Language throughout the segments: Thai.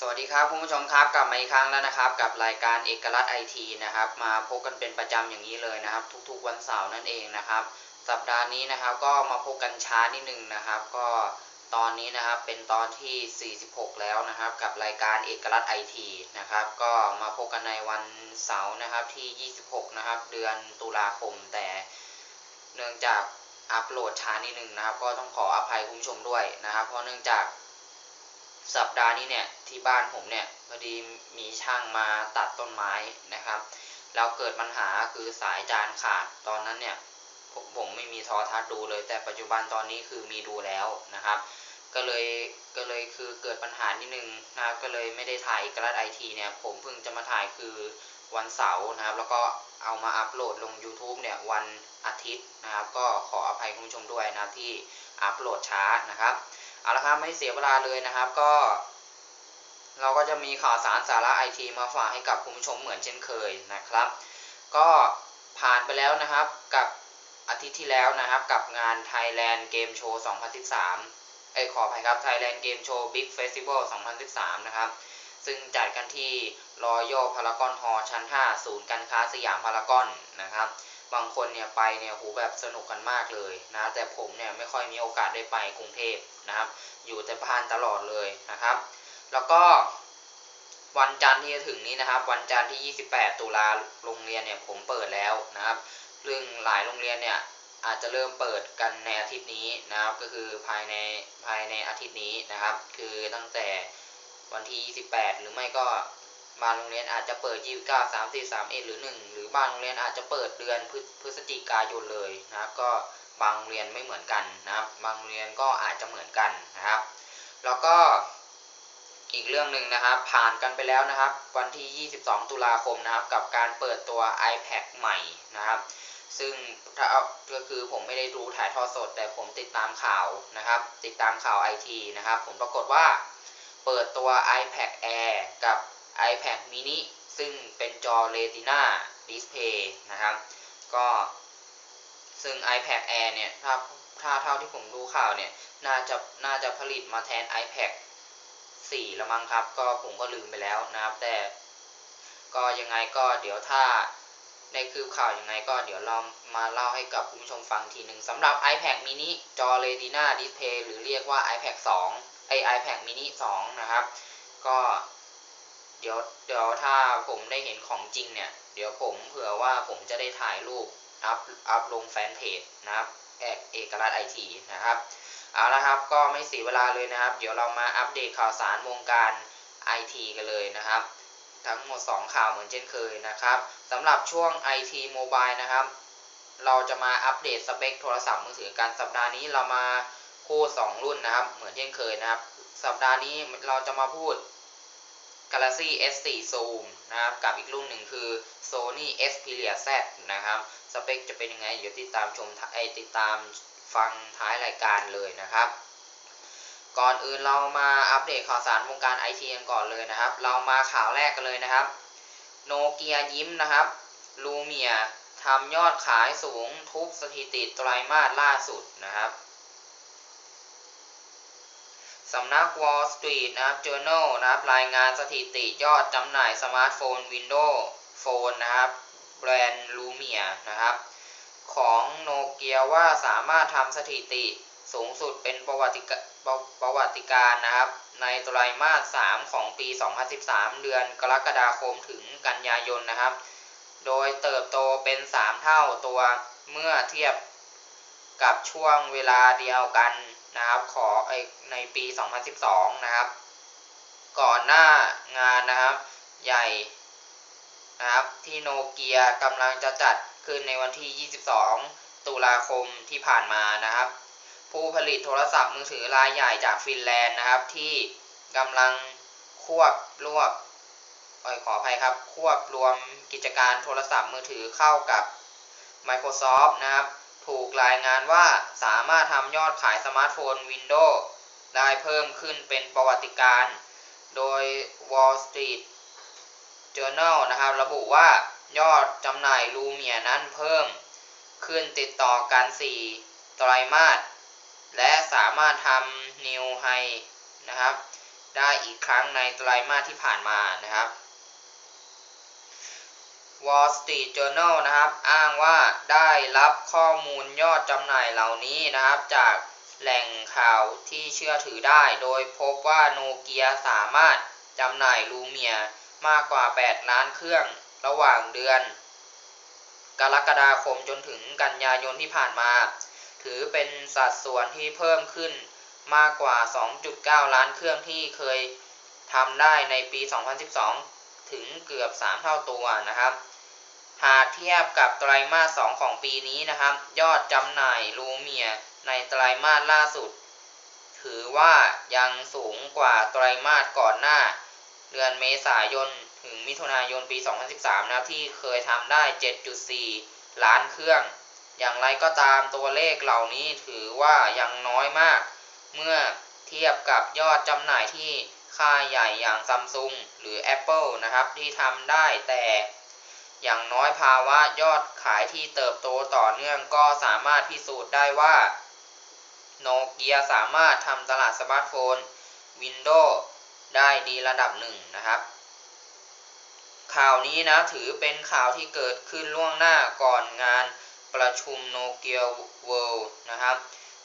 สวัสดีครับคุณผู้ชมครับกลับมาอีกครั้งแล้วนะครับ กับรายการเอกลักษณ์ไอทีนะครับ มาพบกันเป็นประจำอย่างนี้เลยนะครับ ทุกๆวันเสาร์นั่นเองนะครับ สัปดาห์นี้นะครับก็มาพบกันช้านิดนึงนะครับ ก็ตอนนี้นะครับเป็นตอนที่ 46 แล้วนะครับ กับรายการเอกลักษณ์ไอทีนะครับ ก็มาพบกันในวันเสาร์นะครับที่ 26 นะครับ เดือนตุลาคมแต่เนื่องจากอัปโหลดช้านิดนึงนะครับ ก็ต้องขออภัยคุณผู้ชมด้วยนะครับ เพราะเนื่องจาก สัปดาห์นี้เนี่ยที่บ้านผมเนี่ยพอดีมีช่างมาตัดต้นไม้นะครับ แล้วเกิดปัญหาคือสายจานขาดตอนนั้นเนี่ยผมไม่มีทอทัศน์ดูเลย แต่ปัจจุบันตอนนี้คือมีดูแล้วนะครับ ก็เลยก็เลยคือเกิดปัญหานิดนึงนะครับก็เลยไม่ได้ถ่ายกระดไอทีเนี่ยผมเพิ่งจะมาถ่ายคือวันเสาร์นะครับแล้วก็เอามาอัปโหลดลง YouTube เนี่ยวันอาทิตย์นะครับ ก็ขออภัยคุณผู้ชมด้วยนะที่อัปโหลดช้านะครับ เอาละครับไม่เสียเวลาเลยนะครับ ก็ เราก็จะมีข่าวสารสาระไอทีมาฝากให้กับคุณผู้ชมเหมือนเช่นเคยนะครับ ก็ผ่านไปแล้วนะครับกับอาทิตย์ที่แล้วนะครับ กับงาน Thailand Game Show 2013เอ้ขออภัยครับ Thailand Game Show Big Festival 2013 นะครับ ซึ่งจัดกันที่ Royal Paragon Hall ชั้น 5 ศูนย์การค้าสยามพารากอนนะครับ บางคนเนี่ยไปเนี่ยโหแบบสนุกกันมากเลยนะแต่ผมเนี่ยไม่ค่อยมีโอกาสได้ไปกรุงเทพนะครับ อยู่แต่บ้านตลอดเลยนะครับ แล้วก็วันจันทร์ที่จะถึงนี้นะครับ วันจันทร์ที่ 28 ตุลาโรงเรียนเนี่ยผมเปิดแล้วนะครับซึ่งหลายโรงเรียนเนี่ยอาจจะเริ่มเปิดกันในอาทิตย์นี้นะครับ ก็คือภายในภายในอาทิตย์นี้นะครับ คือตั้งแต่วันที่ 28 หรือไม่ก็ บางโรงเรียนอาจจะเปิด 29 30 31หรือ 1 หรือบางโรงเรียนอาจจะเปิดเดือนพฤพฤศจิกายนเลยนะครับ ก็บางโรงเรียนไม่เหมือนกันนะครับ บางโรงเรียนก็อาจจะเหมือนกันนะครับ แล้วก็อีกเรื่องหนึ่งนะครับ ผ่านกันไปแล้วนะครับ วันที่ 22 ตุลาคมนะครับ กับการเปิดตัว iPad ใหม่นะครับ ซึ่งถ้าเอาก็คือผมไม่ได้ดูถ่ายทอดสด แต่ผมติดตามข่าวนะครับ ติดตามข่าวไอทีนะครับ ผมปรากฏว่า เปิดตัว iPad Air กับ iPad mini ซึ่งเป็นจอ Retina Display นะครับ ก็ซึ่ง iPad Air เนี่ย ถ้าถ้าเท่าที่ผมดูข่าวเนี่ย น่าจะน่าจะผลิตมาแทน iPad 4ล้วมั้งครับ ก็ผมก็ลืมไปแล้วนะครับ แต่ก็ยังไงก็เดี๋ยวถ้าได้คืบข่าวยังไงก็เดี๋ยวเรามาเล่าให้กับคุณผู้ชมฟังทีหนึ่งสำหรับ iPad mini จอ Retina Display หรือเรียกว่า iPad 2ไอ iPad mini 2 นะครับ ก็ เดี๋ยวเดี๋ยวถ้าผมได้เห็นของจริงเนี่ย เดี๋ยวผมเผื่อว่าผมจะได้ถ่ายรูปอัพอัพลงแฟนเพจนะครับแอกเอกลักษณ์ไอทีนะครับเอาละครับก็ไม่เสียเวลาเลยนะครับ เดี๋ยวเรามาอัปเดตข่าวสารวงการ IT กันเลยนะครับ ทั้งหมด 2 ข่าวเหมือนเช่นเคยนะครับสำหรับช่วง IT Mobile นะครับ เราจะมาอัปเดตสเปคโทรศัพท์มือถือกันสัปดาห์นี้เรามาพูด2รุ่นนะครับ เหมือนเช่นเคยนะครับ สัปดาห์นี้เราจะมาพูด Galaxy S4 Zoom นะครับ กับอีกรุ่นหนึ่งคือ Sony Xperia Z นะครับ สเปคจะเป็นยังไง เดี๋ยวติดตามชมไอติดตามฟังท้ายรายการเลยนะครับ ก่อนอื่นเรามาอัปเดตข่าวสารวงการไอทีกันก่อนเลยนะครับ เรามาข่าวแรกกันเลยนะครับโนเกียยิ้มนะครับลูเมียทำยอดขายสูงทุบสถิติไตรมาสล่าสุดนะครับ สำนัก Wall Street นะครับ Journal นะครับ รายงานสถิติยอดจำหน่ายสมาร์ทโฟน Windows Phone นะครับ แบรนด์ Lumia นะครับ ของโนเกียว่าสามารถทำสถิติสูงสุดเป็นประวัติกประประวัติการนะครับ ในไตรมาส 3 ของปี 2013 เดือนกรกฎาคมถึงกันยายนนะครับ โดยเติบโตเป็น 3 เท่าตัวเมื่อเทียบกับช่วงเวลาเดียวกัน นะครับขอไอในปี 2012 นะครับ ก่อนหน้างานนะครับใหญ่นะครับที่โนเกียกำลังจะจัดขึ้นในวันที่ 22 ตุลาคมที่ผ่านมานะครับ ผู้ผลิตโทรศัพท์มือถือรายใหญ่จากฟินแลนด์นะครับ ที่กำลังควบรวบอขออภัยครับ ควบรวมกิจการโทรศัพท์มือถือเข้ากับ Microsoft นะครับ ถูกรายงานว่าสามารถทำยอดขายสมาร์ทโฟน Windows ได้เพิ่มขึ้นเป็นประวัติการณ์โดย Wall Street Journal นะครับ ระบุว่ายอดจำหน่ายลูเมียนั้นเพิ่ม ขึ้นติดต่อกัน 4 ไตรมาส และสามารถทำนิวไฮนะครับ ได้อีกครั้งในไตรมาสที่ผ่านมานะครับ Wall Street Journal นะครับ อ้างว่าได้รับข้อมูลยอดจำหน่ายเหล่านี้นะครับ จากแหล่งข่าวที่เชื่อถือได้ โดยพบว่าโนเกียสามารถจำหน่ายลูเมียมากกว่า 8 ล้านเครื่องระหว่างเดือน กรกฎาคมจนถึงกันยายนที่ผ่านมา ถือเป็นสัดส่วนที่เพิ่มขึ้นมากกว่า 2.9 ล้านเครื่องที่เคยทำได้ในปี 2012 ถึงเกือบ 3 เท่าตัวนะครับ หากเทียบกับไตรมาส 2 ของปีนี้นะครับ ยอดจำหน่ายลูเมียในไตรมาสล่าสุด ถือว่ายังสูงกว่าไตรมาสก่อนหน้า เดือนเมษายนถึงมิถุนายนปี 2013 นะครับที่เคยทำได้ 7.4 ล้านเครื่อง อย่างไรก็ตามตัวเลขเหล่านี้ถือว่ายังน้อยมาก เมื่อเทียบกับยอดจำหน่ายที่ค่ายใหญ่อย่างซัมซุงหรือ Apple นะครับ ที่ทำได้แต่ อย่างน้อยภาวะยอดขายที่เติบโตต่อเนื่องก็สามารถพิสูจน์ได้ว่าโนเกียสามารถทำตลาดสมาร์ทโฟน Windows ได้ดีระดับหนึ่งนะครับ ข่าวนี้นะถือเป็นข่าวที่เกิดขึ้นล่วงหน้าก่อนงานประชุมโนเกียเวิลด์นะครับ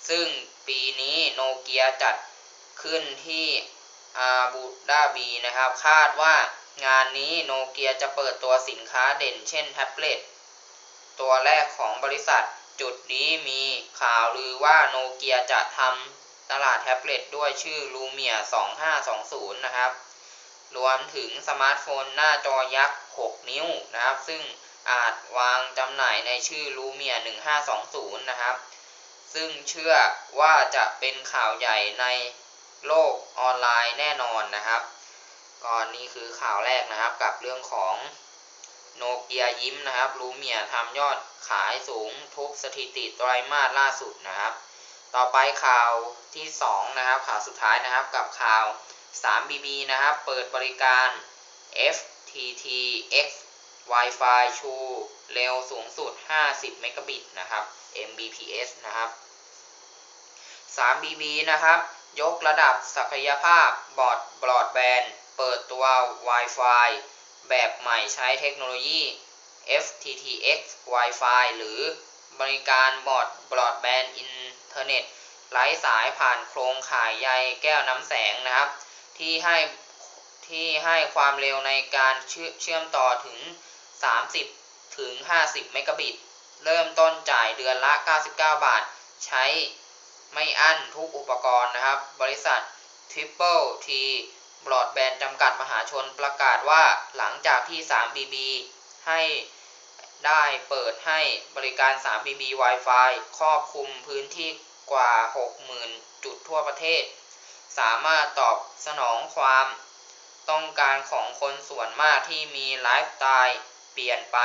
ซึ่งปีนี้โนเกียจัดขึ้นที่อาบูดาบีนะครับ คาดว่า งานนี้โนเกียจะเปิดตัวสินค้าเด่นเช่นแท็บเล็ตตัวแรกของบริษัท จุดนี้มีข่าวลือว่าโนเกียจะทำตลาดแท็บเล็ตด้วยชื่อ Lumia 2520 นะครับ รวมถึงสมาร์ทโฟนหน้าจอยักษ์ 6 นิ้วนะครับ ซึ่งอาจวางจำหน่ายในชื่อ Lumia 1520 นะครับ ซึ่งเชื่อว่าจะเป็นข่าวใหญ่ในโลกออนไลน์แน่นอนนะครับ ก่อนนี้คือข่าวแรกนะครับกับเรื่องของโนเกียยิ้มนะครับลูเมียทำยอดขายสูงทุบสถิติไตรมาสล่าสุดนะครับ ต่อไปข่าวที่ 2 นะครับข่าวสุดท้ายนะครับกับข่าว 3BB นะครับ เปิดบริการ FTTX Wi-Fi ชูเร็วสูงสุด 50 เมกะบิตนะครับ Mbps นะครับ 3BB นะครับ ยกระดับศักยภาพบอร์ดบรอดแบนด์ เปิดตัว Wi-Fi แบบใหม่ใช้เทคโนโลยี FTTX Wi-Fi หรือบริการบอร์ดบรอดแบนด์อินเทอร์เน็ตไร้สายผ่านโครงข่ายใยแก้วน้ำแสงนะครับ ที่ให้ที่ให้ความเร็วในการเชื่อเชื่อมต่อถึง 30 ถึง 50 เมกะบิต เริ่มต้นจ่ายเดือนละ 99 บาท ใช้ไม่อั้นทุกอุปกรณ์นะครับ บริษัท Triple T บรอดแบนด์จำกัดมหาชนประกาศว่าหลังจากที่ 3BB ให้ได้เปิดให้บริการ 3BB Wi-Fi ครอบคลุมพื้นที่กว่า 60,000 จุดทั่วประเทศ สามารถตอบสนองความต้องการของคนส่วนมากที่มีไลฟ์สไตล์เปลี่ยนไป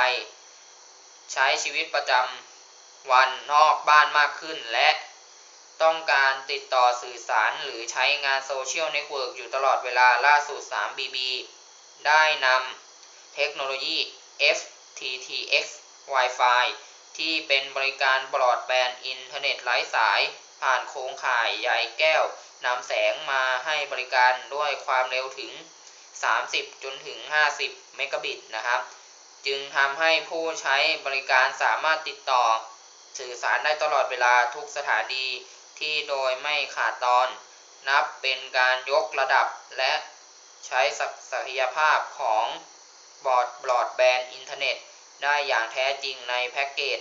ใช้ชีวิตประจำวันนอกบ้านมากขึ้นและ ต้องการติดต่อสื่อสารหรือใช้งานโซเชียลเน็ตเวิร์กอยู่ตลอดเวลาล่าสุด 3BB ได้นำเทคโนโลยี FTTX Wi-Fi ที่เป็นบริการบรอดแบนด์อินเทอร์เน็ตไร้สาย ผ่านโครงข่ายใยแก้วนำแสงมาให้บริการด้วยความเร็วถึง 30 จนถึง 50 เมกะบิตนะครับ จึงทำให้ผู้ใช้บริการสามารถติดต่อ สื่อสารได้ตลอดเวลาทุกสถานี ที่โดยไม่ขาดตอน นับเป็นการยกระดับและใช้ศักยภาพของบอร์ดบรอดแบนด์อินเทอร์เน็ต ได้อย่างแท้จริงในแพ็กเกจ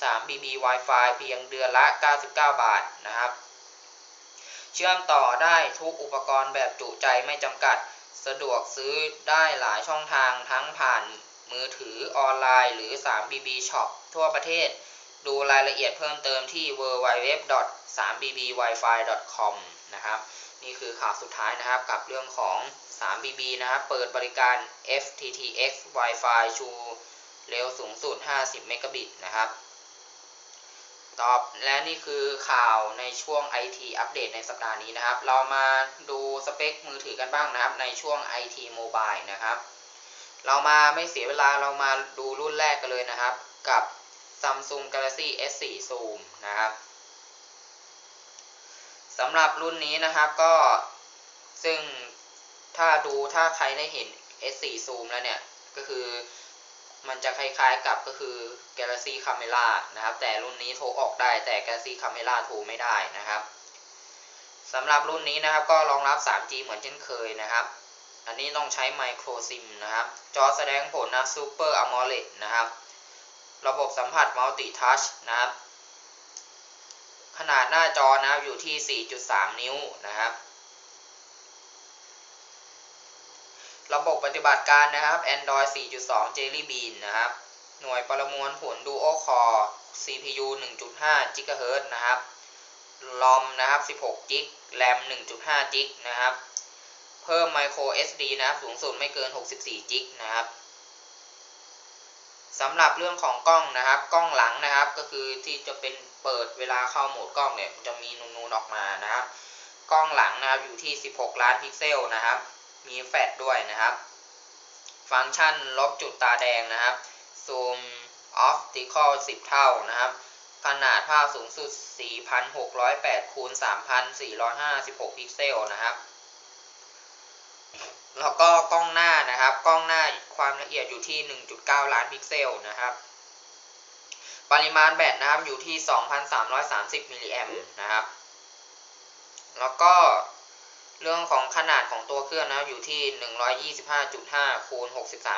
3BB Wi-Fi เพียงเดือนละ 99 บาทนะครับ เชื่อมต่อได้ทุกอุปกรณ์แบบจุใจไม่จำกัด สะดวกซื้อได้หลายช่องทางทั้งผ่านมือถือออนไลน์หรือ 3BB Shop ทั่วประเทศ ดูรายละเอียดเพิ่มเติมที่ www .3bbwifi.com นะครับนี่คือข่าวสุดท้ายนะครับกับเรื่องของ 3BB นะครับเปิดบริการ FTTX Wi-Fi ชูเร็วสูงสุด 50 เมกะบิตนะครับตอบและนี่คือข่าวในช่วง IT อัปเดตในสัปดาห์นี้นะครับ เรามาดูสเปคมือถือกันบ้างนะครับ ในช่วง IT Mobile นะครับ เรามาไม่เสียเวลาเรามาดูรุ่นแรกกันเลยนะครับ กับ Samsung Galaxy S4 Zoom นะครับสำหรับรุ่นนี้นะครับก็ซึ่งถ้าดูถ้าใครได้เห็น S4 Zoom แล้วเนี่ย ก็คือมันจะคล้ายๆกับก็คือ Galaxy Camera นะครับ แต่รุ่นนี้โทรออกได้แต่ Galaxy Camera โทรไม่ได้นะครับสำหรับรุ่นนี้นะครับก็รองรับ 3G เหมือนเช่นเคยนะครับ อันนี้ต้องใช้ Micro SIM นะครับ จอแสดงผลนะ Super AMOLED นะครับ ระบบสัมผัส Multi Touch นะครับ ขนาดหน้าจอนะครับอยู่ที่ 4.3 นิ้วนะครับ ระบบปฏิบัติการนะครับ Android 4.2 Jelly Bean นะครับ หน่วยประมวลผล Duo Core CPU 1.5 GHz นะครับ ROM นะครับ16 g b RAM 1.5 g b นะครับ เพิ่ม Micro SD นะครับ สูงสุดไม่เกิน 64 g b นะครับ สำหรับเรื่องของกล้องนะครับ กล้องหลังนะครับ ก็คือที่จะเป็นเปิดเวลาเข้าโหมดกล้องเนี่ยจะมีนูนๆออกมานะครับ กล้องหลังนะครับอยู่ที่ 16 ล้านพิกเซลนะครับ มีแฟลชด้วยนะครับ ฟังก์ชันลบจุดตาแดงนะครับซูมออฟติคอล10 เท่านะครับ ขนาดภาพสูงสุด 4,608คูณ3,456 พิกเซลนะครับ แล้วก็กล้องหน้านะครับ กล้องหน้าความละเอียดอยู่ที่ 1.9 ล้านพิกเซลนะครับ ปริมาณแบตนะครับอยู่ที่ 2,330มิลลิแอมนะครับ แล้วก็เรื่องของขนาดของตัวเครื่องนะครับอยู่ที่ 125.5คูณ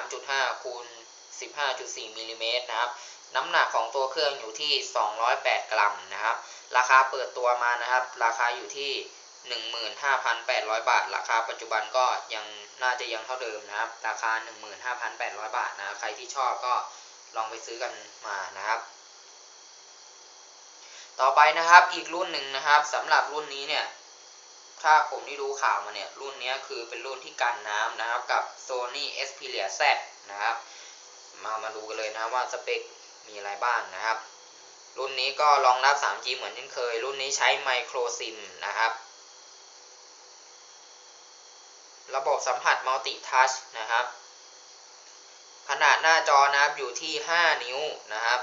63.5คูณ15.4มิลลิเมตรนะครับ น้ำหนักของตัวเครื่องอยู่ที่ 208 กรัมนะครับ ราคาเปิดตัวมานะครับ ราคาอยู่ที่ 15,800 บาท ราคาปัจจุบันก็ยังน่าจะยังเท่าเดิมนะครับ ราคา 15,800 บาทนะใครที่ชอบก็ลองไปซื้อกันมานะครับ ต่อไปนะครับอีกรุ่นหนึ่งนะครับสำหรับรุ่นนี้เนี่ยถ้าผมที่ดูข่าวมาเนี่ยรุ่นนี้คือเป็นรุ่นที่กันน้ำนะครับกับ Sony Xperia Z นะครับ มามาดูกันเลยนะว่าสเปคมีอะไรบ้างนะครับ รุ่นนี้ก็รองรับ 3G เหมือนเช่นเคย รุ่นนี้ใช้ Micro SIM นะครับ ระบบสัมผัส Multi Touch นะครับ ขนาดหน้าจอนะครับอยู่ที่ 5 นิ้วนะครับ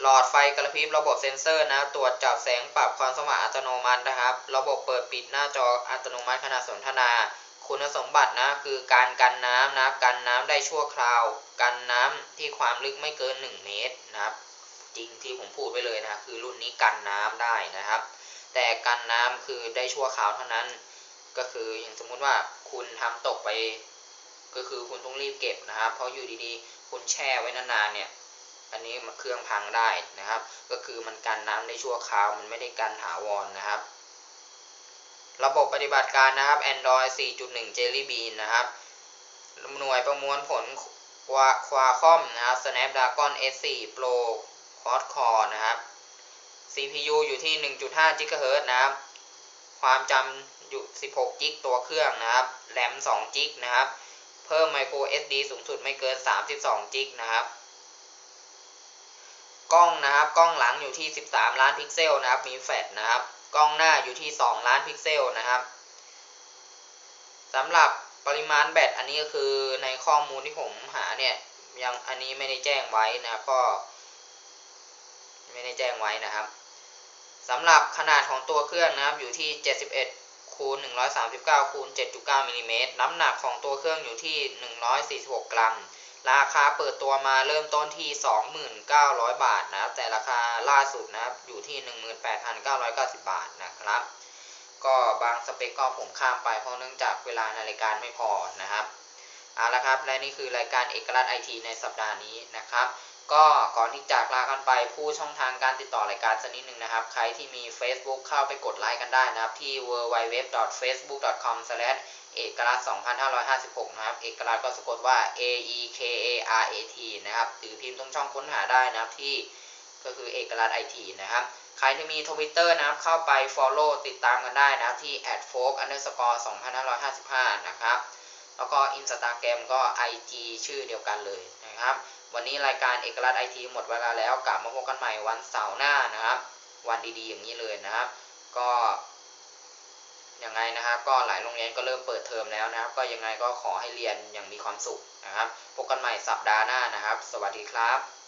หลอดไฟกระพริบระบบเซ็นเซอร์นะตรวจจับแสงปรับความสว่างอัตโนมัตินะครับ ระบบเปิดปิดหน้าจออัตโนมัติขณะสนทนา คุณสมบัตินะคือการกันน้ำนะกันน้ำได้ชั่วคราว กันน้ำที่ความลึกไม่เกิน 1 เมตรนะครับ จริงที่ผมพูดไว้เลยนะคือรุ่นนี้กันน้ำได้นะครับ แต่กันน้ำคือได้ชั่วคราวเท่านั้น ก็คืออย่างสมมุติว่าคุณทำตกไป ก็คือคุณต้องรีบเก็บนะครับ เพราะอยู่ดีๆ คุณแช่ไว้นานๆเนี่ย อันนี้เครื่องพังได้นะครับ ก็คือมันกันน้ำได้ชั่วคราว มันไม่ได้กันถาวรนนะครับ ระบบปฏิบัติการนะครับ Android 4.1 Jelly Bean นะครับหน่วยประมวลผลควาคอมนะครับ Snapdragon S4 Pro Quad Core นะครับ CPU อยู่ที่ 1.5 GHz นะครับ ความจำอยู่ 16 g b ตัวเครื่องนะครับ RAM 2 g b นะครับ เพิ่ม Micro SD สูงสุดไม่เกิน 32 g b นะครับ กล้องนะครับ กล้องหลังอยู่ที่ 13 ล้านพิกเซลนะครับ มีแฟลชนะครับ กล้องหน้าอยู่ที่ 2 ล้านพิกเซลนะครับสำหรับปริมาณแบตอันนี้ก็คือในข้อมูลที่ผมหาเนี่ยยังอันนี้ไม่ได้แจ้งไว้นะครับก็ไม่ได้แจ้งไว้นะครับ สำหรับขนาดของตัวเครื่องนะครับอยู่ที่ 71คูณ139คูณ7.9มิลิเมตรน้ำหนักของตัวเครื่องอยู่ที่ 146 กรัม ราคาเปิดตัวมาเริ่มต้นที่ 29,000 บาทนะครับแต่ราคาล่าสุดนะครับอยู่ที่ 18,990 บาทนะครับ ก็บางสเปคก็ผมข้ามไปเพราะเนื่องจากเวลาในรายการไม่พอนะครับเอาละครับและนี่คือรายการเอกลักษณ์ไอทีในสัปดาห์นี้นะครับ ก็ก่อนที่จากลากันไปผู้ช่องทางการติดต่อรายการสักนิดหนึ่งนะครับ ใครที่มี Facebook เข้าไปกดไลค์กันได้นะครับ ที่ www.facebook.com เอกลักษณ์2556 นะครับ เอกลักษณ์ก็สะกดว่า A E K A R A T นะครับ หรือพิมพ์ตรงช่องค้นหาได้นะครับที่ก็คือเอกลักษณ์ไอทีนะครับใครที่มีทวิตเตอร์นะครับเข้าไป Follow ติดตามกันได้นะครับที่ @folk underscore 2555 นะครับ แล้วก็ Instagram ก็ IG ชื่อเดียวกันเลยนะครับ วันนี้รายการเอกลักษณ์ไอทีหมดเวลาแล้วกลับมาพบกันใหม่วันเสาร์หน้านะครับ วันดีๆอย่างนี้เลยนะครับ ก็ยังไงนะครับ ก็หลายโรงเรียนก็เริ่มเปิดเทอมแล้วนะครับ ก็ยังไงก็ขอให้เรียนอย่างมีความสุขนะครับพบกันใหม่สัปดาห์หน้านะครับ สวัสดีครับ